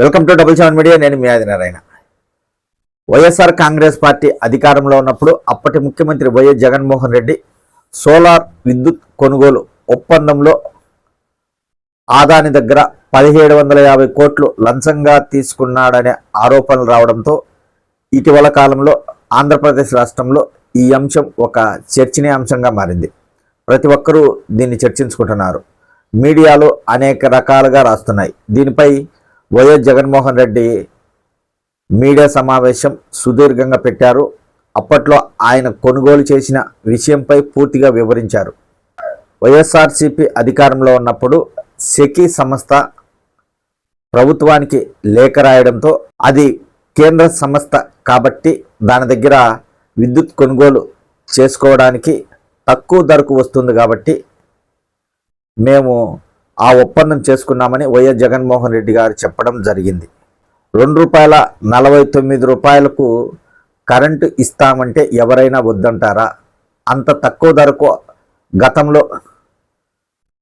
Welcome to double seven media నేను మీ Adinarayana YSR Congress party అధికారంలో ఉన్నప్పుడు అప్పటి ముఖ్యమంత్రి వైఎస్ జగన్మోహన్ రెడ్డి సోలార్ విద్యుత్ కొనుగోలు ఒప్పందంలో ఆదాని దగ్గర పదిహేడు వందల యాభై కోట్లు లంచంగా తీసుకున్నాడనే ఆరోపణలు రావడంతో ఇటీవల కాలంలో ఆంధ్రప్రదేశ్ రాష్ట్రంలో ఈ అంశం ఒక చర్చనీయాంశంగా మారింది. ప్రతి ఒక్కరూ దీన్ని చర్చించుకుంటున్నారు. మీడియాలో అనేక రకాలుగా రాస్తున్నాయి. దీనిపై వైఎస్ జగన్మోహన్ రెడ్డి మీడియా సమావేశం సుదీర్ఘంగా పెట్టారు. అప్పట్లో ఆయన కొనుగోలు చేసిన విషయంపై పూర్తిగా వివరించారు. వైఎస్ఆర్సీపీ అధికారంలో ఉన్నప్పుడు సెకీ సంస్థ ప్రభుత్వానికి లేఖ రాయడంతో అది కేంద్ర సంస్థ కాబట్టి దాని దగ్గర విద్యుత్ కొనుగోలు చేసుకోవడానికి తక్కువ ధరకు వస్తుంది కాబట్టి మేము ఆ ఒప్పందం చేసుకున్నామని వైఎస్ జగన్మోహన్ రెడ్డి గారు చెప్పడం జరిగింది. రెండు రూపాయల నలభై తొమ్మిది రూపాయలకు కరెంటు ఇస్తామంటే ఎవరైనా వద్దంటారా? అంత తక్కువ ధరకు గతంలో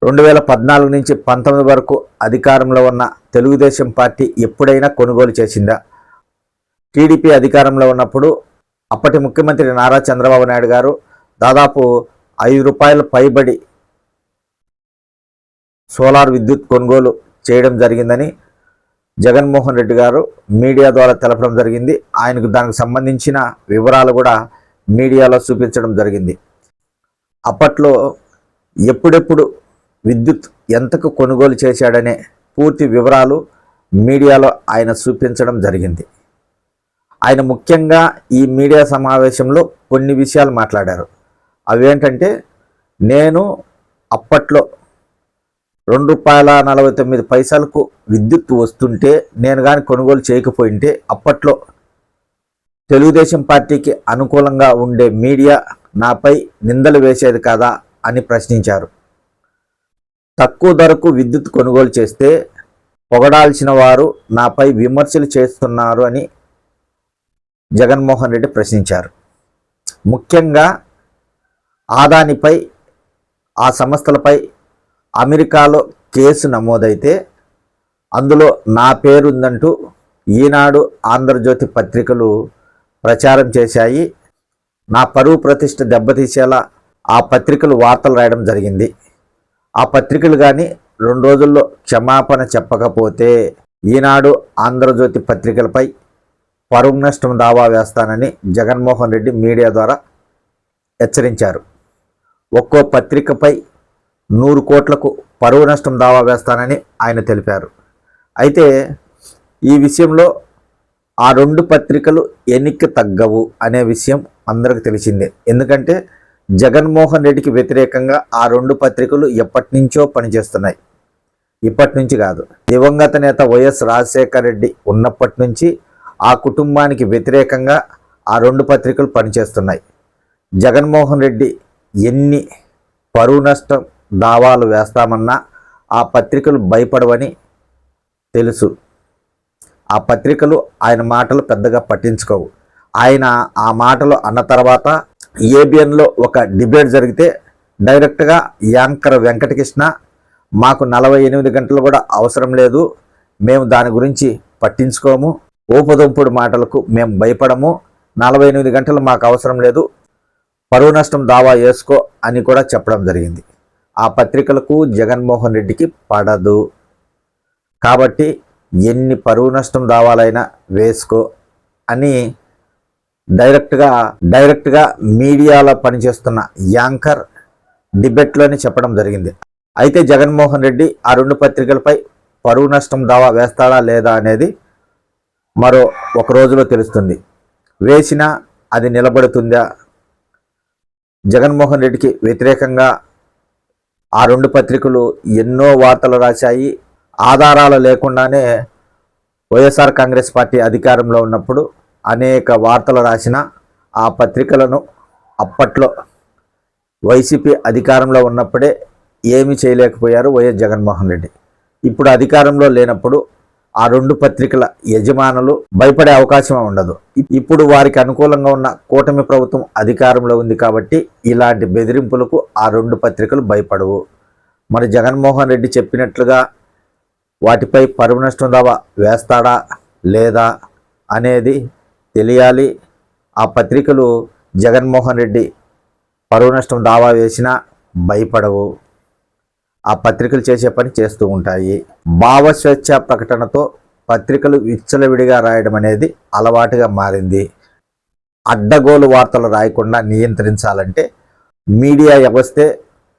రెండు వేల పద్నాలుగు నుంచి పంతొమ్మిది వరకు అధికారంలో ఉన్న తెలుగుదేశం పార్టీ ఎప్పుడైనా కొనుగోలు చేసిందా? టీడీపీ అధికారంలో ఉన్నప్పుడు అప్పటి ముఖ్యమంత్రి నారా చంద్రబాబు నాయుడు గారు దాదాపు ఐదు రూపాయల పైబడి సోలార్ విద్యుత్ కొనుగోలు చేయడం జరిగిందని జగన్మోహన్ రెడ్డి గారు మీడియా ద్వారా తెలపడం జరిగింది. ఆయనకు దానికి సంబంధించిన వివరాలు కూడా మీడియాలో చూపించడం జరిగింది. అప్పట్లో ఎప్పుడెప్పుడు విద్యుత్ ఎంతకు కొనుగోలు చేశాడనే పూర్తి వివరాలు మీడియాలో ఆయన చూపించడం జరిగింది. ఆయన ముఖ్యంగా ఈ మీడియా సమావేశంలో కొన్ని విషయాలు మాట్లాడారు. అవేంటంటే నేను అప్పట్లో రెండు రూపాయల నలభై తొమ్మిది పైసలకు విద్యుత్ వస్తుంటే నేను కానీ కొనుగోలు చేయకపోయింటే అప్పట్లో తెలుగుదేశం పార్టీకి అనుకూలంగా ఉండే మీడియా నాపై నిందలు వేసేది కదా అని ప్రశ్నించారు. తక్కువ ధరకు విద్యుత్ కొనుగోలు చేస్తే పొగడాల్సిన వారు నాపై విమర్శలు చేస్తున్నారు అని జగన్మోహన్ రెడ్డి ప్రశ్నించారు. ముఖ్యంగా ఆదానిపై ఆ సంస్థలపై అమెరికాలో కేసు నమోదైతే అందులో నా పేరుందంటూ ఈనాడు ఆంధ్రజ్యోతి పత్రికలు ప్రచారం చేశాయి. నా పరువు ప్రతిష్ట దెబ్బతీసేలా ఆ పత్రికలు వార్తలు రాయడం జరిగింది. ఆ పత్రికలు కానీ రెండు రోజుల్లో క్షమాపణ చెప్పకపోతే ఈనాడు ఆంధ్రజ్యోతి పత్రికలపై పరువు నష్టం దావా వేస్తానని జగన్మోహన్ రెడ్డి మీడియా ద్వారా హెచ్చరించారు. ఒక్కో పత్రికపై నూరు కోట్లకు పరువు నష్టం దావా వేస్తానని ఆయన తెలిపారు. అయితే ఈ విషయంలో ఆ రెండు పత్రికలు ఎన్నిక తగ్గవు అనే విషయం అందరికి తెలిసిందే. ఎందుకంటే జగన్మోహన్ రెడ్డికి వ్యతిరేకంగా ఆ రెండు పత్రికలు ఎప్పటి నుంచో పనిచేస్తున్నాయి. ఇప్పటి నుంచి కాదు దివంగత నేత వైఎస్ రాజశేఖర రెడ్డి ఉన్నప్పటి నుంచి ఆ కుటుంబానికి వ్యతిరేకంగా ఆ రెండు పత్రికలు పనిచేస్తున్నాయి. జగన్మోహన్ రెడ్డి ఎన్ని పరువు నష్టం దావాలు వేస్తామన్నా ఆ పత్రికలు భయపడవని తెలుసు. ఆ పత్రికలు ఆయన మాటలు పెద్దగా పట్టించుకోవు. ఆయన ఆ మాటలు అన్న తర్వాత ఏబిఎన్లో ఒక డిబేట్ జరిగితే డైరెక్ట్గా యాంకర్ వెంకటకృష్ణ మాకు నలభై ఎనిమిది గంటలు కూడా అవసరం లేదు మేము దాని గురించి పట్టించుకోము ఊపదొంపుడు మాటలకు మేము భయపడము నలభై ఎనిమిది గంటలు మాకు అవసరం లేదు పరువు నష్టం దావా వేసుకో అని కూడా చెప్పడం జరిగింది. ఆ పత్రికలకు జగన్మోహన్ రెడ్డికి పడదు. కాబట్టి ఎన్ని పరువు నష్టం దావాలైనా వేసుకో అని డైరెక్ట్గా డైరెక్ట్గా మీడియాలో పనిచేస్తున్న యాంకర్ డిబేట్లోనే చెప్పడం జరిగింది. అయితే జగన్మోహన్ రెడ్డి ఆ రెండు పత్రికలపై పరువు నష్టం దావా వేస్తాడా లేదా అనేది మరో ఒక రోజులో తెలుస్తుంది. వేసినా అది నిలబడుతుందా? జగన్మోహన్ రెడ్డికి వ్యతిరేకంగా ఆ రెండు పత్రికలు ఎన్నో వార్తలు రాశాయి. ఆధారాలు లేకుండానే వైఎస్ఆర్ కాంగ్రెస్ పార్టీ అధికారంలో ఉన్నప్పుడు అనేక వార్తలు రాసిన ఆ పత్రికలను అప్పట్లో వైసీపీ అధికారంలో ఉన్నప్పుడే ఏమీ చేయలేకపోయారు వైఎస్ జగన్మోహన్ రెడ్డి. ఇప్పుడు అధికారంలో లేనప్పుడు ఆ రెండు పత్రికల యజమానులు భయపడే అవకాశం ఉండదు. ఇప్పుడు వారికి అనుకూలంగా ఉన్న కూటమి ప్రభుత్వం అధికారంలో ఉంది కాబట్టి ఇలాంటి బెదిరింపులకు ఆ రెండు పత్రికలు భయపడవు. మరి జగన్మోహన్ రెడ్డి చెప్పినట్లుగా వాటిపై పరువు నష్టం దావా వేస్తాడా లేదా అనేది తెలియాలి. ఆ పత్రికలు జగన్మోహన్ రెడ్డి పరువు నష్టం దావా వేసినా భయపడవు. ఆ పత్రికలు చేసే పని చేస్తూ ఉంటాయి. భావస్వేచ్ఛ ప్రకటనతో పత్రికలు విచ్చలవిడిగా రాయడం అనేది అలవాటుగా మారింది. అడ్డగోలు వార్తలు రాయకుండా నియంత్రించాలంటే మీడియా వ్యవస్థే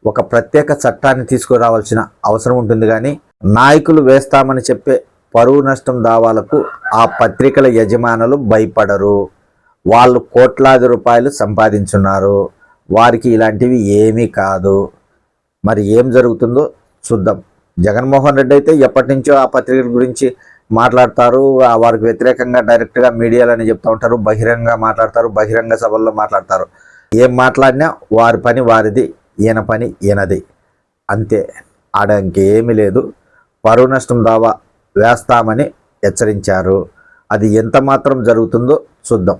ఒక ప్రత్యేక చట్టాన్ని తీసుకురావాల్సిన అవసరం ఉంటుంది కానీ నాయకులు వేస్తామని చెప్పే పరువు నష్టం దావాలకు ఆ పత్రికల యజమానులు భయపడరు. వాళ్ళు కోట్లాది రూపాయలు సంపాదించున్నారు. వారికి ఇలాంటివి ఏమీ కాదు. మరి ఏం జరుగుతుందో చూద్దాం. జగన్మోహన్ రెడ్డి అయితే ఎప్పటి నుంచో ఆ పత్రికల గురించి మాట్లాడతారు. వారికి వ్యతిరేకంగా డైరెక్ట్గా మీడియాలని చెప్తూ ఉంటారు. బహిరంగ మాట్లాడతారు. బహిరంగ సభల్లో మాట్లాడతారు. ఏం మాట్లాడినా వారి పని వారిది ఈయన పని ఈయనది. అంతే. ఆడ ఇంకేమీ లేదు. పరువు నష్టం దావా వేస్తామని హెచ్చరించారు. అది ఎంత మాత్రం జరుగుతుందో చూద్దాం.